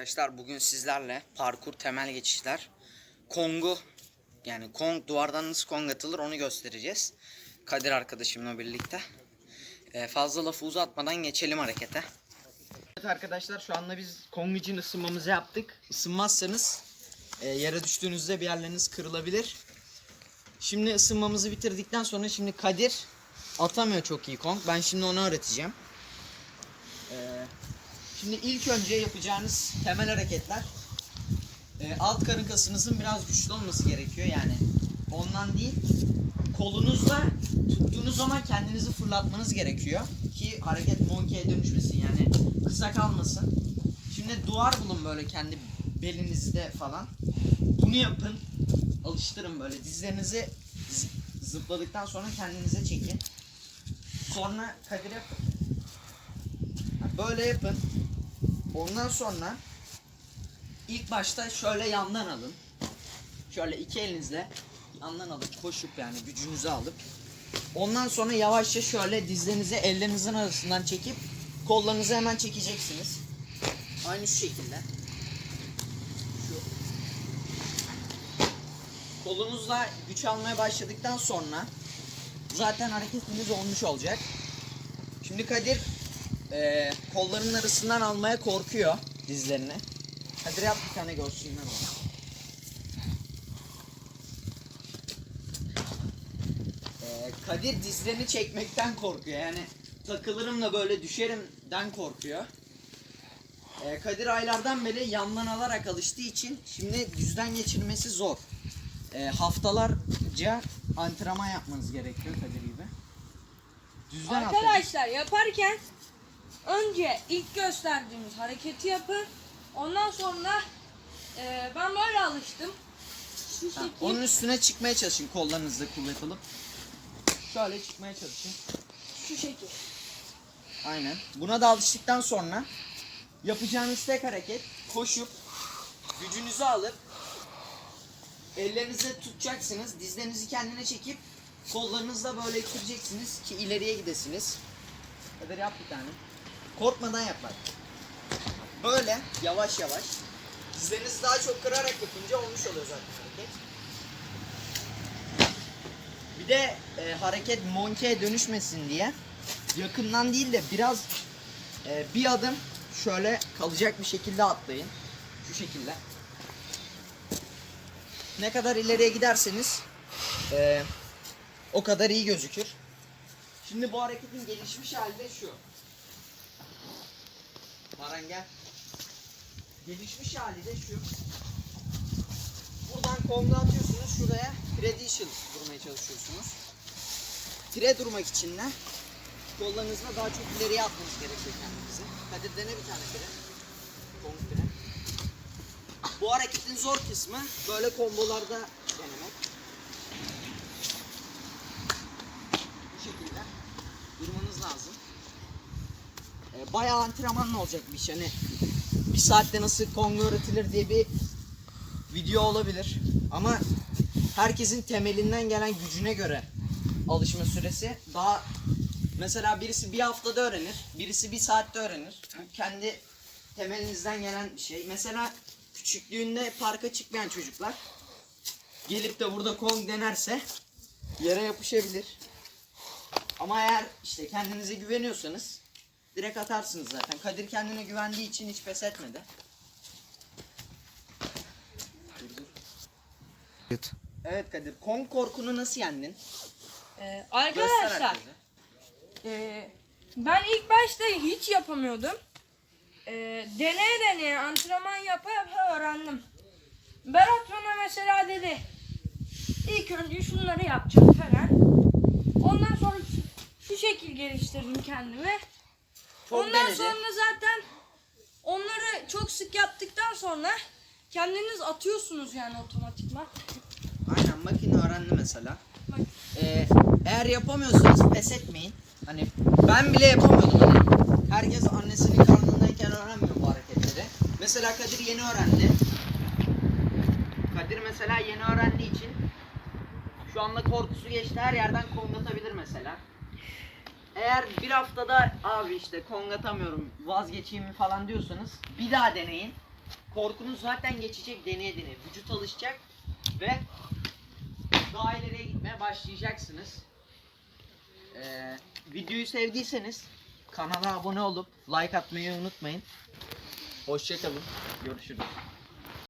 arkadaşlar bugün sizlerle parkur temel geçişler Kong'u yani Kong duvardan nasıl Kong atılır onu göstereceğiz. Kadir arkadaşımla birlikte. Ee, fazla lafı uzatmadan geçelim harekete. Evet arkadaşlar şu anda biz Kong için ısınmamızı yaptık. Isınmazsanız e, yere düştüğünüzde bir yerleriniz kırılabilir. Şimdi ısınmamızı bitirdikten sonra şimdi Kadir atamıyor çok iyi Kong. Ben şimdi onu öğreteceğim. Şimdi ilk önce yapacağınız temel hareketler e, alt karın kasınızın biraz güçlü olması gerekiyor yani ondan değil kolunuzla tuttuğunuz zaman kendinizi fırlatmanız gerekiyor ki hareket monkey'e dönüşmesin yani kısa kalmasın. Şimdi duvar bulun böyle kendi belinizde falan. Bunu yapın. Alıştırın böyle dizlerinizi zıpladıktan sonra kendinize çekin. Sonra Kadir yapın. Böyle yapın. Ondan sonra ilk başta şöyle yandan alın. Şöyle iki elinizle yandan alıp koşup yani gücünüzü alıp ondan sonra yavaşça şöyle dizlerinizi ellerinizin arasından çekip kollarınızı hemen çekeceksiniz. Aynı şu şekilde. Şu. Kolunuzla güç almaya başladıktan sonra zaten hareketiniz olmuş olacak. Şimdi Kadir eee kollarının arasından almaya korkuyor dizlerini. Kadir yap bir tane görsünler onu. Eee, Kadir dizlerini çekmekten korkuyor yani takılırım da böyle düşerimden korkuyor. Eee, Kadir aylardan beri yandan alarak alıştığı için şimdi düzden geçirmesi zor. Eee, haftalarca antrenman yapmanız gerekiyor Kadir gibi. Düzden. Arkadaşlar yaparken önce ilk gösterdiğimiz hareketi yapın. Ondan sonra e, ben böyle alıştım. Şu şekil. Onun üstüne çıkmaya çalışın kollarınızla kuvvet alıp. Şöyle çıkmaya çalışın. Şu şekil. Aynen. Buna da alıştıktan sonra yapacağınız tek hareket koşup gücünüzü alıp ellerinizi tutacaksınız. Dizlerinizi kendine çekip kollarınızla böyle ittireceksiniz ki ileriye gidesiniz. Hadi yap bir tane. Korkmadan yap bak. Böyle yavaş yavaş. Dizlerinizi daha çok kırarak yapınca olmuş oluyor zaten hareket. Bir de e, hareket monkey'e dönüşmesin diye yakından değil de biraz e, bir adım şöyle kalacak bir şekilde atlayın. Şu şekilde. Ne kadar ileriye giderseniz e, o kadar iyi gözükür. Şimdi bu hareketin gelişmiş hali de şu. Baran gel. Gelişmiş hali de şu. Buradan komla atıyorsunuz şuraya traditional durmaya çalışıyorsunuz. Tire durmak için de kollarınızla daha çok ileriye atmanız gerekiyor kendinizi. Kadir dene bir tane tire. Komut tire. Bu hareketin zor kısmı böyle kombolarda denemek. Bu şekilde durmanız lazım. Ee, bayağı antrenmanla olacak bir şey. Hani bir saatte nasıl kongo öğretilir diye bir video olabilir. Ama herkesin temelinden gelen gücüne göre alışma süresi daha mesela birisi bir haftada öğrenir, birisi bir saatte öğrenir. Kendi temelinizden gelen bir şey. Mesela küçüklüğünde parka çıkmayan çocuklar gelip de burada kong denerse yere yapışabilir. Ama eğer işte kendinize güveniyorsanız direkt atarsınız zaten. Kadir kendine güvendiği için hiç pes etmedi. Evet Kadir, Kong korkunu nasıl yendin? E, Göster arkadaşlar herkese. e, ben ilk başta hiç yapamıyordum. E, deneye deneye antrenman yapa yapa öğrendim. Berat bana mesela dedi. İlk önce şunları yapacağım falan. Ondan sonra şu, şu şekil geliştirdim kendimi. Çok Ondan denedi. sonra zaten onları çok sık yaptıktan sonra kendiniz atıyorsunuz yani otomatikman. Aynen makine öğrendi mesela. Bak. Ee, eğer yapamıyorsanız pes etmeyin. Hani ben bile yapamıyordum hani. Herkes annesinin karnındayken öğrenmiyor bu hareketleri. Mesela Kadir yeni öğrendi. Kadir mesela yeni öğrendiği için şu anda korkusu geçti her yerden kongatabilir mesela. Eğer bir haftada abi işte kongatamıyorum vazgeçeyim mi falan diyorsanız bir daha deneyin. korkunuz zaten geçecek deneye deneye. Vücut alışacak ve daha ileriye gitmeye başlayacaksınız. Ee, videoyu sevdiyseniz kanala abone olup like atmayı unutmayın. Hoşçakalın. Görüşürüz.